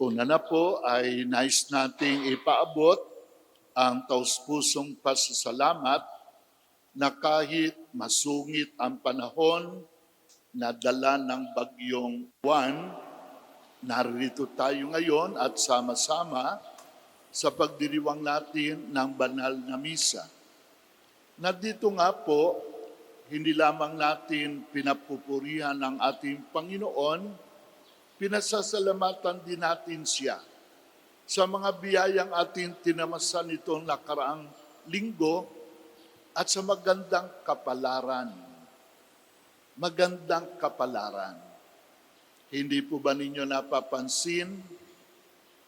Una na po ay nais nating ipaabot ang taus-pusong pasasalamat na kahit masungit ang panahon na dala ng bagyong Juan, narito tayo ngayon at sama-sama sa pagdiriwang natin ng banal na misa. Na dito nga po, hindi lamang natin pinapupurihan ang ating Panginoon, pinasasalamatan din natin siya sa mga biyayang ating tinamasan itong nakaraang linggo at sa magandang kapalaran. Magandang kapalaran. Hindi po ba ninyo napapansin,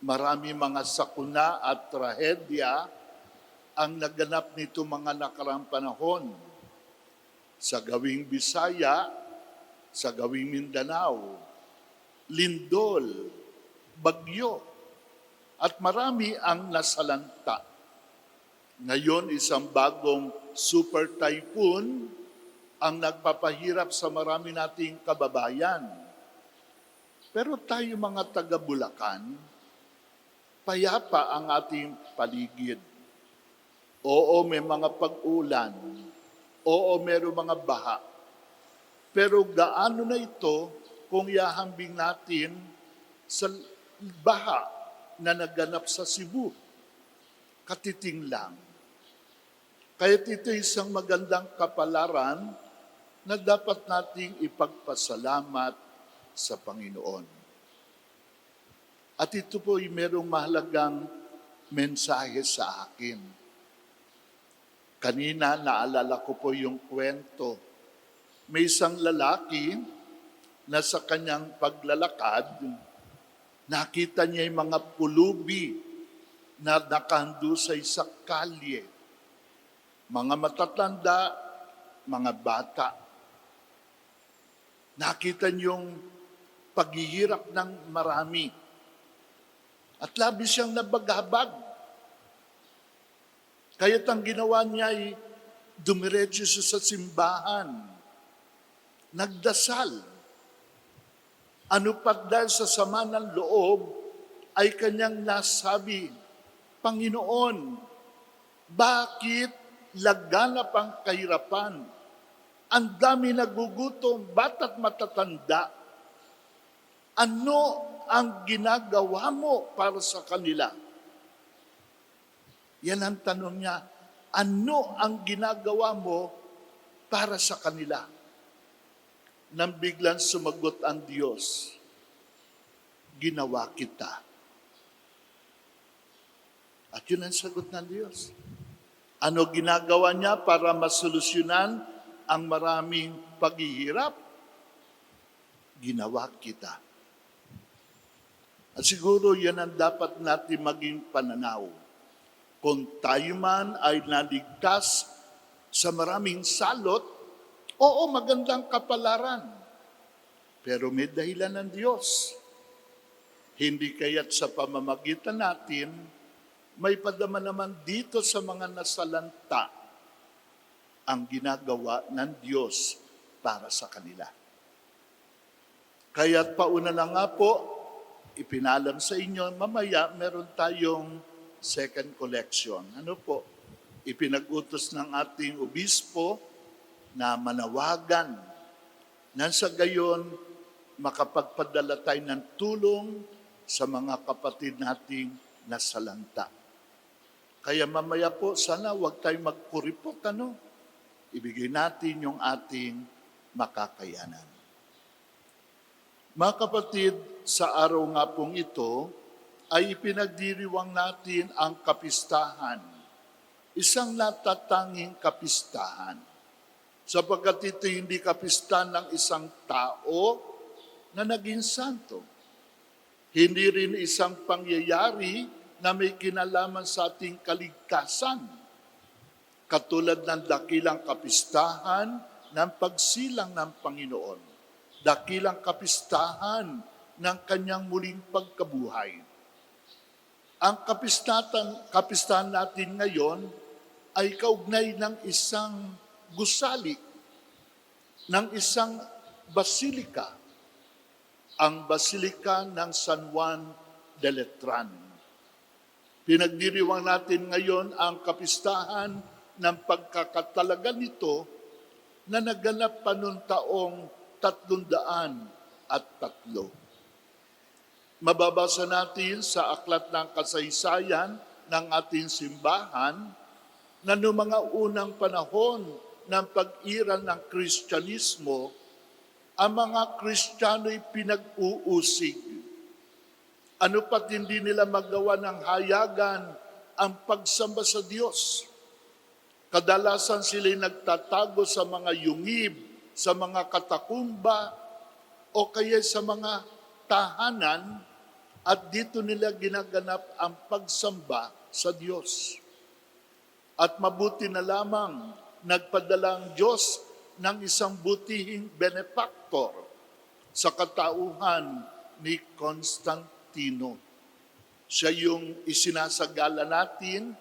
marami mga sakuna at trahedya ang naganap nito mga nakaraang panahon sa gawing Bisaya, sa gawing Mindanao, lindol, bagyo, at marami ang nasalanta. Ngayon, isang bagong super typhoon ang nagpapahirap sa marami nating kababayan. Pero tayo mga taga Bulacan, payapa ang ating paligid. Oo, may mga pag-ulan. Oo, meron mga baha. Pero gaano na ito kung yahambing natin sa baha na naganap sa Cebu? Katiting lang. Kaya ito isang magandang kapalaran na dapat nating ipagpasalamat sa Panginoon. At ito po ay merong mahalagang mensahe sa akin. Kanina naalala ko po yung kwento. May isang lalaki na sa kanyang paglalakad, nakita niya yung mga pulubi na nakahando sa kalye. Mga matatanda, mga bata. Nakita niyong paghihirap ng marami. At labis siyang nabaghabag. Kaya't ang ginawa niya ay dumiretso siya sa simbahan. Nagdasal. Ano pat dahil sa sama ng loob, ay kanyang nasabi, Panginoon, bakit laganap ang kahirapan? Ang dami nagugutom, bata't matatanda. Ano ang ginagawa mo para sa kanila? Yan ang tanong niya. Ano ang ginagawa mo para sa kanila? Nang biglang sumagot ang Diyos, ginawa kita. At yun ang sagot ng Diyos. Ano ginagawa niya para masolusyonan ang maraming paghihirap? Ginawa kita. At siguro yan ang dapat natin maging pananaw kung tayo man ay naligtas sa maraming salot, oo, magandang kapalaran. Pero may dahilan ng Diyos. Hindi kaya't sa pamamagitan natin, may padama naman dito sa mga nasalanta ang ginagawa ng Diyos para sa kanila. Kaya't pauna na nga po, ipinalam sa inyo, mamaya meron tayong second collection. Ano po? Ipinag-utos ng ating obispo na manawagan nang sa gayon makapagpadala tayo ng tulong sa mga kapatid nating nasalanta. Kaya mamaya po, sana huwag tayo magkuripot, ano? Ibigay natin yung ating makakayanan. Mga kapatid, sa araw nga pong ito, ay ipinagdiriwang natin ang kapistahan. Isang natatanging kapistahan. Sapagkat ito hindi kapistahan ng isang tao na naging santo. Hindi rin isang pangyayari na may kinalaman sa ating kaligtasan. Katulad ng dakilang kapistahan ng pagsilang ng Panginoon. Dakilang kapistahan ng kanyang muling pagkabuhay ang kapistatan, kapistahan natin ngayon ay kaugnay ng isang gusali, ng isang basilika, ang Basilika ng San Juan de Letran. Pinagdiriwang natin ngayon ang kapistahan ng pagkakatalaga nito na naganap pa noong taong tatlundaan at tatlo. Mababasa natin sa aklat ng kasaysayan ng ating simbahan na noong mga unang panahon ng pag-iral ng Kristyanismo, ang mga Kristiyano'y pinag-uusig. Ano pat hindi nila magawa ng hayagan ang pagsamba sa Diyos. Kadalasan sila'y nagtatago sa mga yungib, sa mga katakumba, o kaya sa mga tahanan at dito nila ginaganap ang pagsamba sa Diyos. At mabuti na lamang nagpadala ang Diyos ng isang butihing benefactor sa katauhan ni Constantino. Siya yung isinasagala natin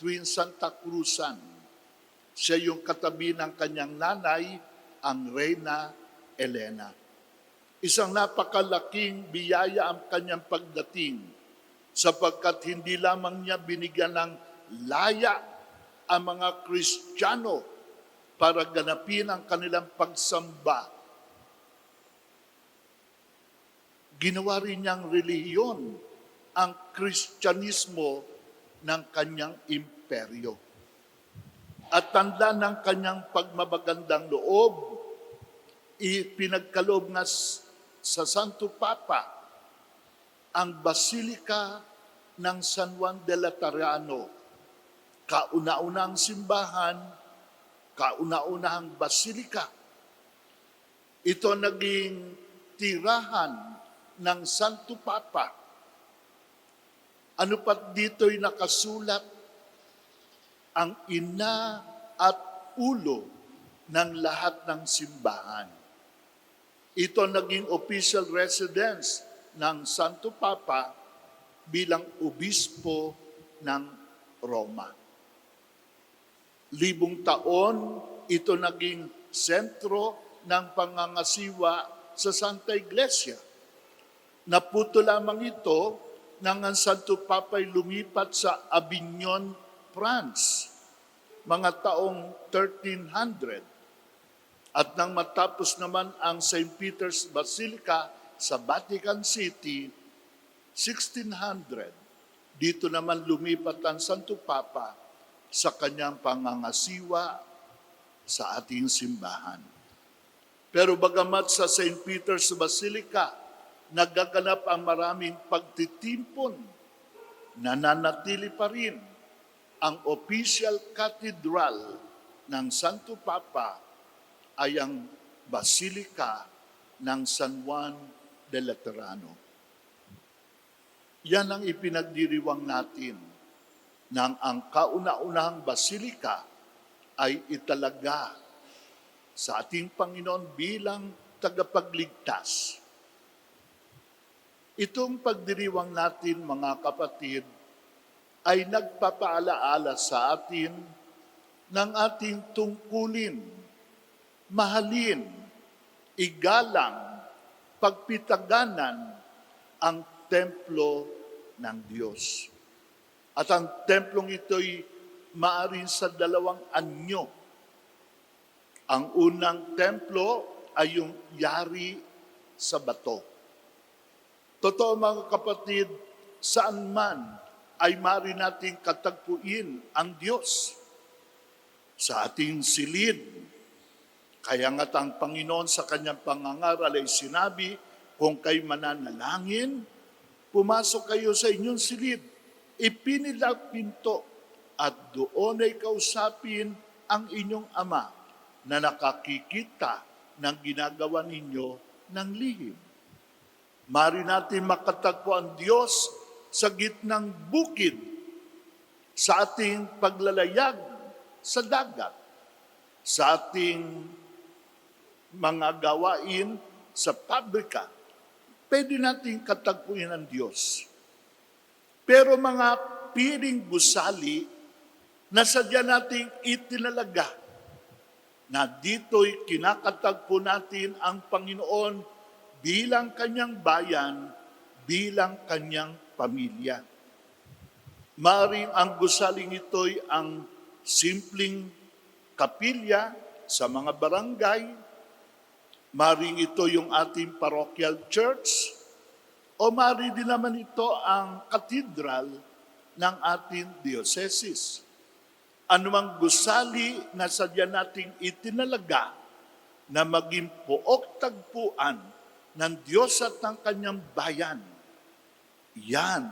tuwing Santa Cruzan. Siya yung katabi ng kanyang nanay, ang Reyna Elena. Isang napakalaking biyaya ang kanyang pagdating sapagkat hindi lamang niya binigyan ng laya ang mga Kristiyano para ganapin ang kanilang pagsamba. Ginawa rin niyang relihiyon ang Kristyanismo ng kanyang imperyo. At tanda ng kanyang pagmabagandang loob, ipinagkaloob nga sa Santo Papa ang Basilika ng San Juan de Laterano, kauna-unang simbahan, kauna-unahang basilika. Ito naging tirahan ng Santo Papa. Ano pat dito'y nakasulat ang ina at ulo ng lahat ng simbahan. Ito naging official residence ng Santo Papa bilang obispo ng Roma. Libong taon, ito naging sentro ng pangangasiwa sa Santa Iglesia. Naputo lamang ito nang ang Santo Papa ay lumipat sa Avignon, France, mga taong 1300. At nang matapos naman ang St. Peter's Basilica sa Vatican City, 1600, dito naman lumipat ang Santo Papa sa kanyang pangangasiwa sa ating simbahan. Pero bagamat sa St. Peter's Basilica, nagaganap ang maraming pagtitimpon, nananatili pa rin ang official cathedral ng Santo Papa ay ang Basilika ng San Juan de Laterano. Yan ang ipinagdiriwang natin nang ang kauna-unahang basilika ay italaga sa ating Panginoon bilang tagapagligtas. Itong pagdiriwang natin, mga kapatid, ay nagpapaalaala sa atin ng ating tungkulin, mahalin, igalang, pagpitaganan ang templo ng Diyos. At ang templong ito'y maaring sa dalawang anyo. Ang unang templo ay yung yari sa bato. Totoo mga kapatid, saan man ay mari nating katagpuin ang Diyos sa ating silid. Kaya nga't ang Panginoon sa kanyang pangangaral ay sinabi, kung kayo mananalangin, pumasok kayo sa inyong silid, ipinilang pinto, at doon ay kausapin ang inyong ama na nakakikita ng ginagawa ninyo ng lihim. Mari natin makatagpo ang Diyos sa gitnang bukid, sa ating paglalayag sa dagat, sa ating mga gawain sa pabrika, pwede natin katagpuin ang Diyos. Pero mga piring gusali na sadya nating itinalaga na dito'y kinakatagpo natin ang Panginoon bilang kanyang bayan, bilang kanyang pamilya. Maaring ang gusaling ito'y ang simpleng kapilya sa mga barangay, Maring ito yung ating parochial church o mari din naman ito ang katedral ng ating diocese. Anumang gusali na sadya nating itinalaga na maging pook tagpuan ng Diyos at ng kanyang bayan, yan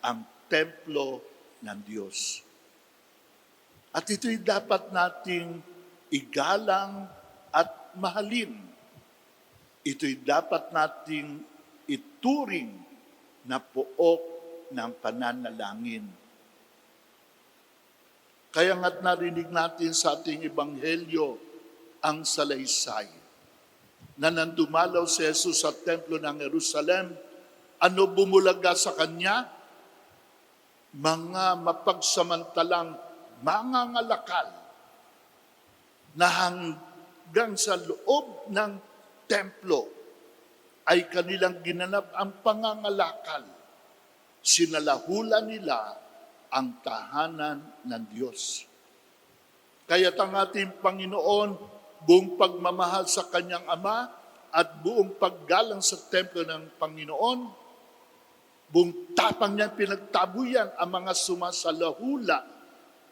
ang templo ng Diyos. At ito'y dapat nating igalang at mahalin ito'y dapat nating ituring na pook ng pananalangin. Kaya nga't narinig natin sa ating ebanghelyo ang salaysay na nandumalaw si Jesus sa templo ng Jerusalem. Ano bumulaga sa kanya? Mga mapagsamantalang mga ngalakal na hanggang sa loob ng templo ay kanilang ginanap ang pangangalakal. Sinalahula nila ang tahanan ng Diyos. Kaya't ang ating Panginoon, buong pagmamahal sa kanyang Ama at buong paggalang sa templo ng Panginoon, buong tapang niya pinagtabuyan ang mga sumasalahula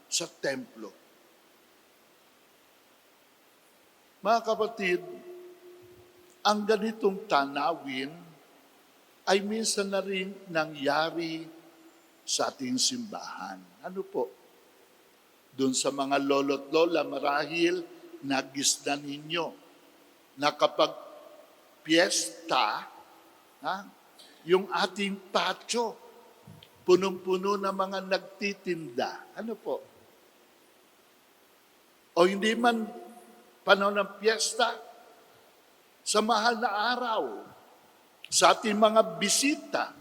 sa templo. Mga kapatid, ang ganitong tanawin ay minsan na rin nangyari sa ating simbahan. Ano po? Doon sa mga lolo't lola, marahil nagisdan ninyo na kapag piyesta, ha, yung ating patio, punong-puno na mga nagtitinda. Ano po? O hindi man panahon ng piyesta, sa mahal na araw, sa ating mga bisita.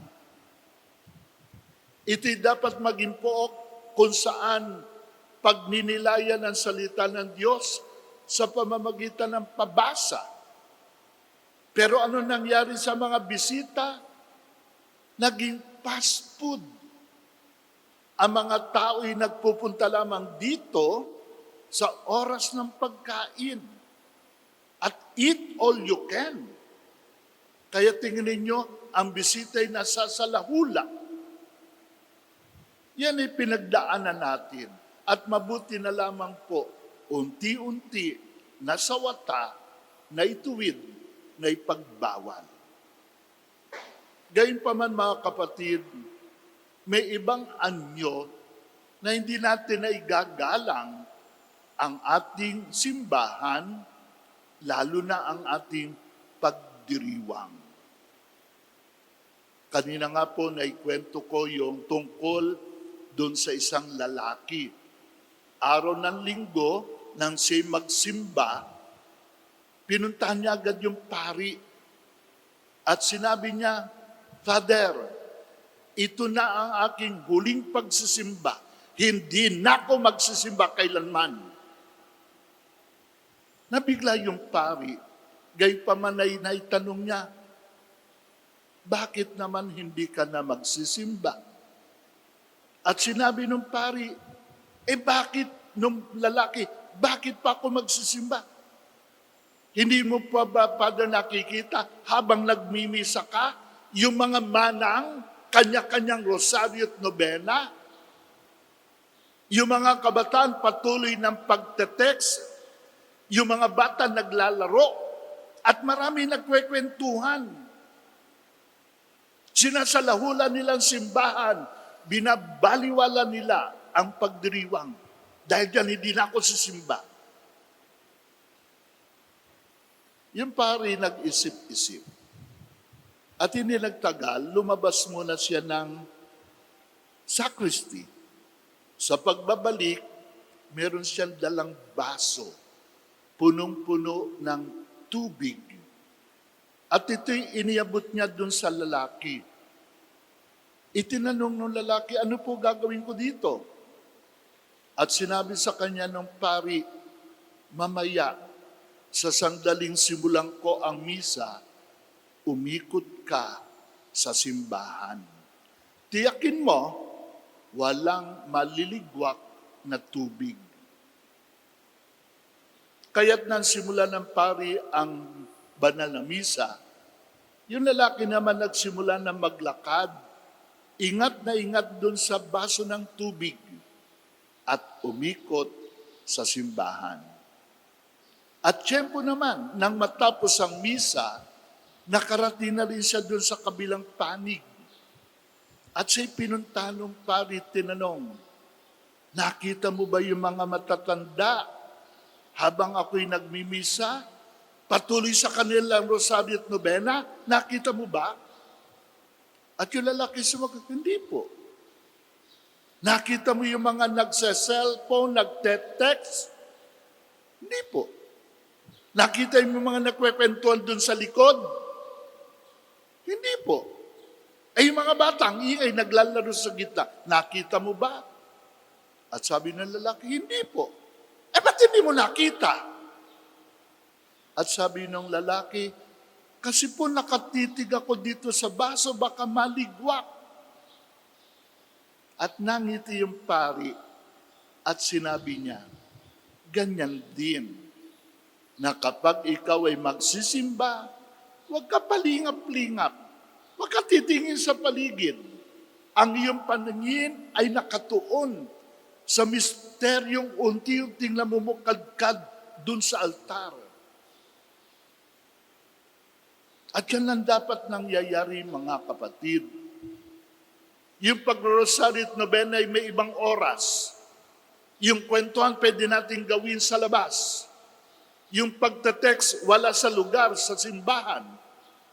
Ito'y dapat maging pook kung saan pagninilayan ng salita ng Diyos sa pamamagitan ng pabasa. Pero ano nangyari sa mga bisita? Naging fast food. Ang mga tao'y nagpupunta lamang dito sa oras ng pagkain at eat all you can. Kaya tingnan ninyo, ang bisita ay nasasalahula. Yan ay pinagdaanan natin. At mabuti na lamang po, unti-unti, nasawata, na ituwid, na ipagbawal. Gayun pa man mga kapatid, may ibang anyo na hindi natin na ang ating simbahan lalo na ang ating pagdiriwang. Kanina nga po naikwento ko yung tungkol doon sa isang lalaki. Araw ng linggo, nang siya magsimba, pinuntahan niya agad yung pari. At sinabi niya, Father, ito na ang aking huling pagsisimba. Hindi na ako magsisimba kailanman Nabigla yung pari. Gay pa man ay naitanong niya, bakit naman hindi ka na magsisimba? At sinabi ng pari, eh bakit nung lalaki, bakit pa ako magsisimba? Hindi mo pa ba, Father, nakikita habang nagmimisa ka, yung mga manang, kanya-kanyang rosaryo at nobena, yung mga kabataan patuloy ng pagte-text, yung mga bata naglalaro at marami nagkwekwentuhan. Sinasalahulan nilang simbahan, binabaliwala nila ang pagdiriwang. Dahil dyan, hindi na ako sisimba. Yung pari nag-isip-isip. At hindi nagtagal, lumabas muna siya ng sacristy. Sa pagbabalik, meron siyang dalang baso punong-puno ng tubig. At ito'y iniabot niya dun sa lalaki. Itinanong ng lalaki, ano po gagawin ko dito? At sinabi sa kanya ng pari, mamaya, sa sandaling simulan ko ang misa, umikot ka sa simbahan. tiyakin mo, walang maliligwak na tubig. Kaya't nang simula ng pari ang banal na misa, yung lalaki naman nagsimula na maglakad, ingat na ingat dun sa baso ng tubig at umikot sa simbahan. At tiyempo naman, nang matapos ang misa, nakarating na rin siya dun sa kabilang panig. At siya'y pinuntahan ng pari, tinanong, nakita mo ba yung mga matatanda habang ako'y nagmimisa? Patuloy sa kanilang rosaryo at nobena? Nakita mo ba? At yung lalaki sumagot, hindi po. Nakita mo yung mga nagsa-cellphone, nagte-text? Hindi po. Nakita mo yung mga nagkwekwentuhan dun sa likod? Hindi po. Eh yung mga bata, ang ingay, naglalaro sa gitna. Nakita mo ba? At sabi ng lalaki, hindi po. Eh ba't hindi mo nakita? At sabi ng lalaki, kasi po nakatitig ako dito sa baso, baka maligwak. At nangiti yung pari at sinabi niya, ganyan din na kapag ikaw ay magsisimba, huwag ka palingap-lingap. Huwag ka titingin sa paligid. Ang iyong paningin ay nakatuon sa misteryong unti-unting namumukadkad dun sa altar. At yan lang dapat nangyayari mga kapatid. Yung pag-rosary at novena ay may ibang oras. Yung kwentuhan pwede natin gawin sa labas. Yung pagte-text wala sa lugar, sa simbahan.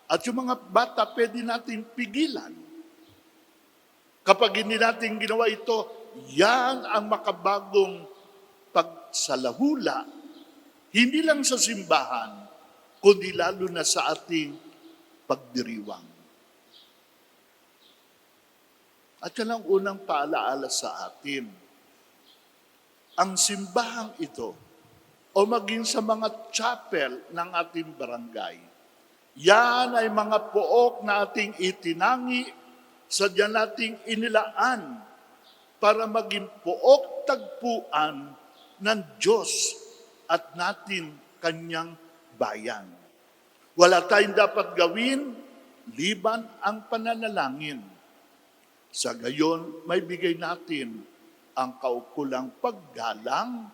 At yung mga bata pwede natin pigilan. Kapag hindi natin ginawa ito, yan ang makabagong pagsalahula. Hindi lang sa simbahan, kundi lalo na sa ating pagdiriwang. At yan ang unang paalaala sa atin. Ang simbahang ito, o maging sa mga chapel ng ating barangay, yan ay mga pook na ating itinangi, sadya nating inilaan para maging pook tagpuan ng Diyos at natin kanyang bayan. Wala tayong dapat gawin, liban ang pananalangin. Sa gayon, may bigay natin ang kaukulang paggalang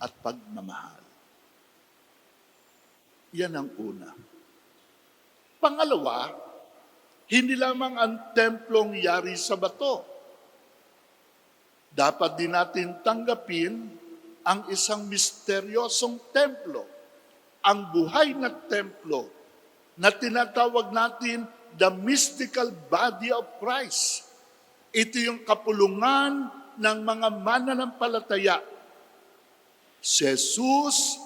at pagmamahal. Yan ang una. Pangalawa, hindi lamang ang templong yari sa bato. Dapat din natin tanggapin ang isang misteryosong templo, ang buhay na templo na tinatawag natin the mystical body of Christ. Ito yung kapulungan ng mga mananampalataya. Si Jesus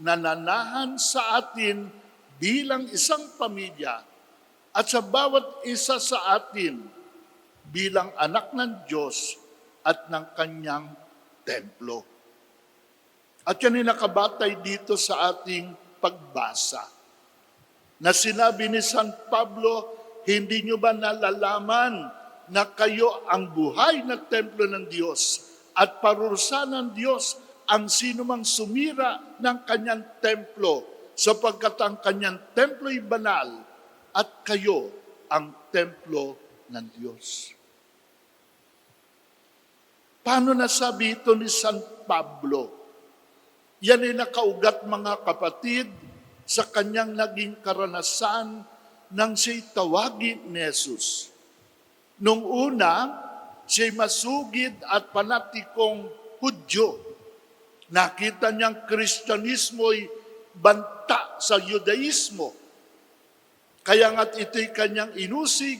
nananahan sa atin bilang isang pamilya at sa bawat isa sa atin bilang anak ng Diyos at ng kanyang templo. At yan ay nakabatay dito sa ating pagbasa. Na sinabi ni San Pablo, hindi nyo ba nalalaman na kayo ang buhay na templo ng Diyos at parurusahan ng Diyos ang sinumang sumira ng kanyang templo sapagkat ang kanyang templo'y banal at kayo ang templo ng Diyos. Paano nasabi ito ni San Pablo? Yan ay nakaugat mga kapatid sa kanyang naging karanasan nang siya'y tawagin ni Jesus. Nung una, siya'y masugid at panatikong Hudyo. Nakita niyang Kristyanismo'y banta sa Judaismo. Kaya nga't ito'y kanyang inusig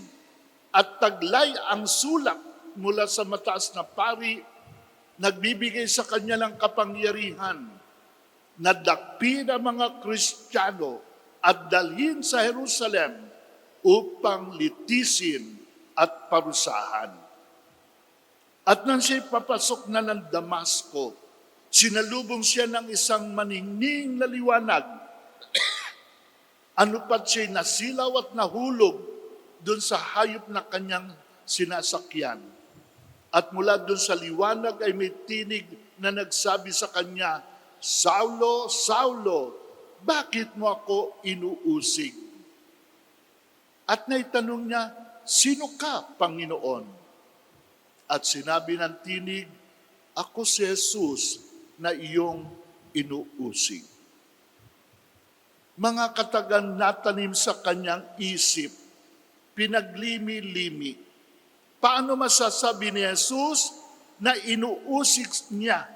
at taglay ang sulat mula sa mataas na pari, nagbibigay sa kanya ng kapangyarihan na dakpin ang mga Kristiyano at dalhin sa Jerusalem upang litisin at parusahan. At nang siya'y papasok na ng Damasco, sinalubong siya ng isang maningning na liwanag. ano pat siya'y nasilaw at nahulog doon sa hayop na kanyang sinasakyan. At mula doon sa liwanag ay may tinig na nagsabi sa kanya, Saulo, Saulo, bakit mo ako inuusig? At naitanong niya, Sino ka, Panginoon? At sinabi ng tinig, Ako si Jesus na iyong inuusig. Mga katagang natanim sa kanyang isip, pinaglimi-limi. Paano masasabi ni Jesus na inuusig niya?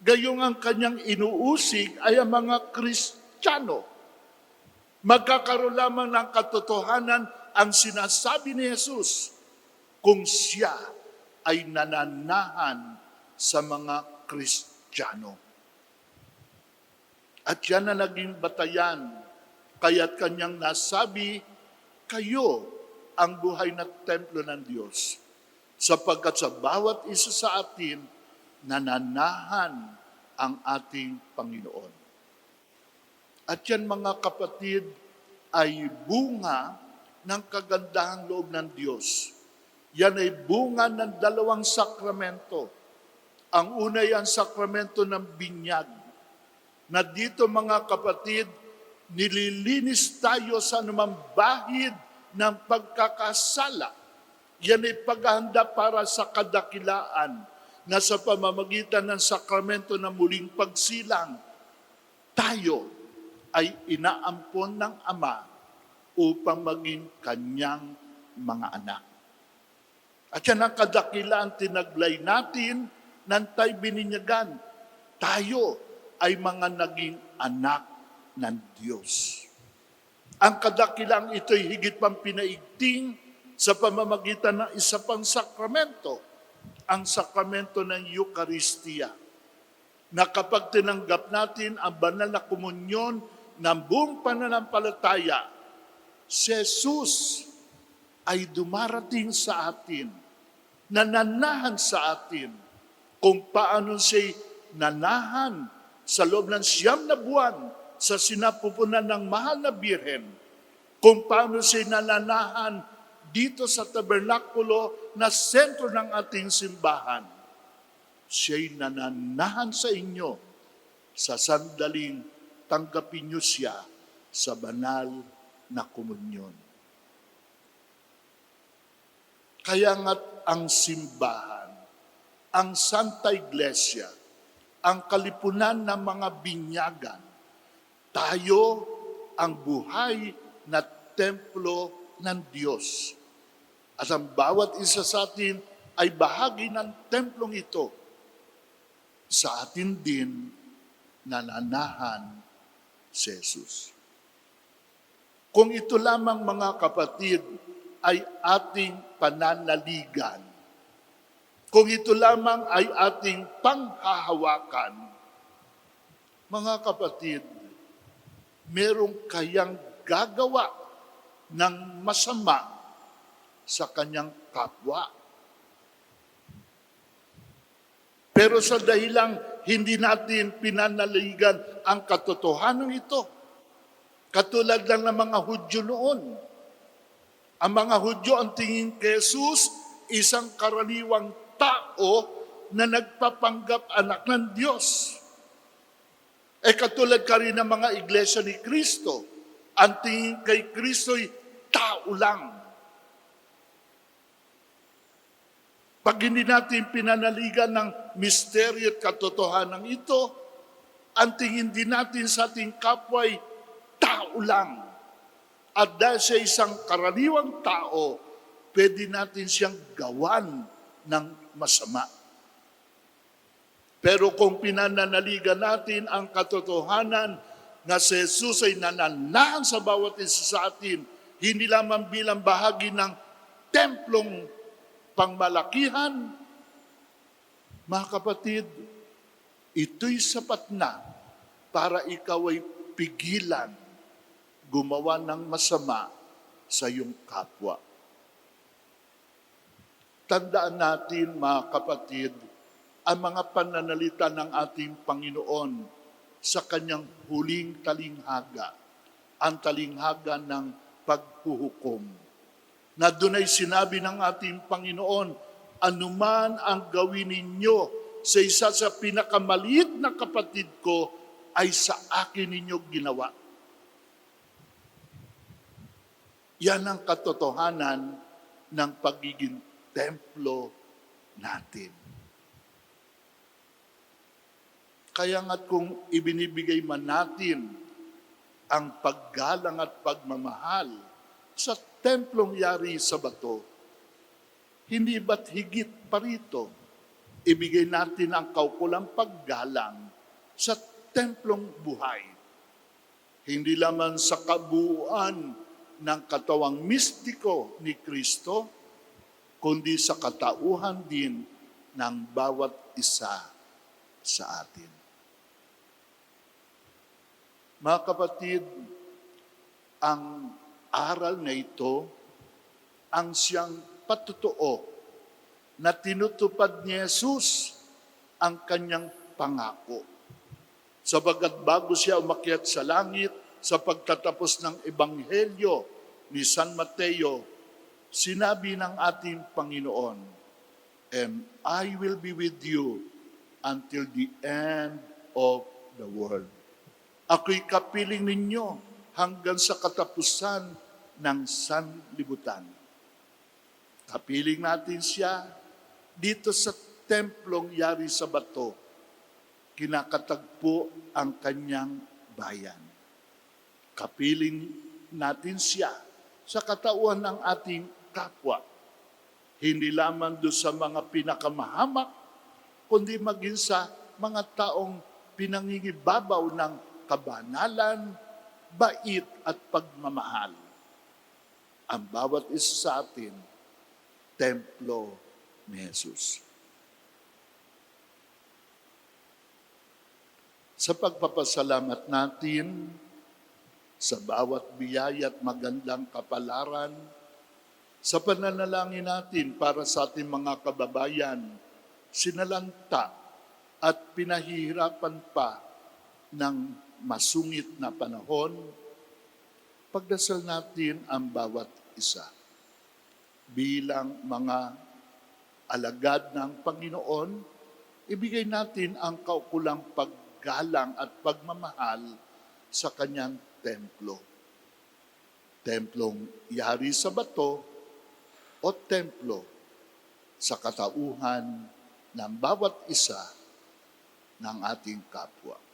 Gayong ang kanyang inuusig ay ang mga Kristiyano. Magkakaroon lamang ng katotohanan ang sinasabi ni Jesus kung siya ay nananahan sa mga Kristiyano. At yan na naging batayan, kaya't kanyang nasabi, kayo ang buhay na templo ng Diyos. Sapagkat sa bawat isa sa atin, nananahan ang ating Panginoon. At yan mga kapatid ay bunga ng kagandahang loob ng Diyos. Yan ay bunga ng dalawang sakramento. Ang una yan sakramento ng binyag na dito mga kapatid, nililinis tayo sa anumang bahid ng pagkakasala. Yan ay paghahanda para sa kadakilaan na sa pamamagitan ng sakramento ng muling pagsilang, tayo ay inaampon ng Ama upang maging kanyang mga anak. At yan ang kadakilaan tinaglay natin ng tayo bininyagan. Tayo ay mga naging anak ng Diyos. Ang kadakilang ito'y higit pang pinaigting sa pamamagitan ng isa pang sakramento, ang sakramento ng Eucharistia, na kapag tinanggap natin ang banal na komunyon ng buong pananampalataya, si Jesus ay dumarating sa atin, nananahan sa atin, kung paano siya nanahan sa loob ng siyam na buwan sa sinapupunan ng mahal na birhen, kung paano siya nananahan dito sa tabernakulo na sentro ng ating simbahan. Siya'y nananahan sa inyo sa sandaling tanggapin niyo siya sa banal na komunyon. Kaya nga't ang simbahan, ang Santa Iglesia, ang kalipunan ng mga binyagan, tayo ang buhay na templo ng Diyos. At ang bawat isa sa atin ay bahagi ng templong ito. Sa atin din nananahan si Jesus. Kung ito lamang mga kapatid ay ating pananaligan, kung ito lamang ay ating panghahawakan, mga kapatid, merong kayang gagawa ng masama sa kanyang kapwa. Pero sa dahilang hindi natin pinanaligan ang katotohanan ito, katulad lang ng mga Hudyo noon. Ang mga Hudyo ang tingin kay Jesus, isang karaniwang tao na nagpapanggap anak ng Diyos. Eh katulad ka rin ng mga iglesia ni Kristo, ang tingin kay Kristo'y tao lang. Pag hindi natin pinanaligan ng misteryo at katotohanan ito, ang tingin din natin sa ating kapwa ay tao lang. At dahil siya isang karaniwang tao, pwede natin siyang gawan ng masama. Pero kung pinananaligan natin ang katotohanan na si Jesus ay nananahan sa bawat isa sa atin, hindi lamang bilang bahagi ng templong pangmalakihan, mga kapatid, ito'y sapat na para ikaw ay pigilan gumawa ng masama sa iyong kapwa. Tandaan natin, mga kapatid, ang mga pananalita ng ating Panginoon sa kanyang huling talinghaga, ang talinghaga ng paghuhukom. na doon ay sinabi ng ating Panginoon, anuman ang gawin ninyo sa isa sa pinakamaliit na kapatid ko ay sa akin ninyo ginawa. Yan ang katotohanan ng pagiging templo natin. Kaya nga kung ibinibigay man natin ang paggalang at pagmamahal sa templong yari sa bato, hindi ba't higit pa rito, ibigay natin ang kaukulang paggalang sa templong buhay. Hindi lamang sa kabuuan ng katawang mistiko ni Kristo, kundi sa katauhan din ng bawat isa sa atin. Mga kapatid, ang aral na ito ang siyang patutuo na tinutupad ni Jesus ang kanyang pangako. Sabagat bago siya umakyat sa langit sa pagtatapos ng ebanghelyo ni San Mateo, sinabi ng ating Panginoon, And I will be with you until the end of the world. Ako'y kapiling ninyo hanggang sa katapusan ng sanlibutan. Kapiling natin siya dito sa templong yari sa bato. Kinakatagpo ang kanyang bayan. Kapiling natin siya sa katauhan ng ating kapwa. Hindi lamang doon sa mga pinakamahamak, kundi maging sa mga taong pinangingibabaw ng kabanalan, bait at pagmamahal. Ang bawat isa sa atin, templo ni Jesus. Sa pagpapasalamat natin sa bawat biyaya at magandang kapalaran, sa pananalangin natin para sa ating mga kababayan, sinalanta at pinahihirapan pa ng masungit na panahon, pagdasal natin ang bawat isa. Bilang mga alagad ng Panginoon, ibigay natin ang kaukulang paggalang at pagmamahal sa kanyang templo. Templong yari sa bato o templo sa katauhan ng bawat isa ng ating kapwa.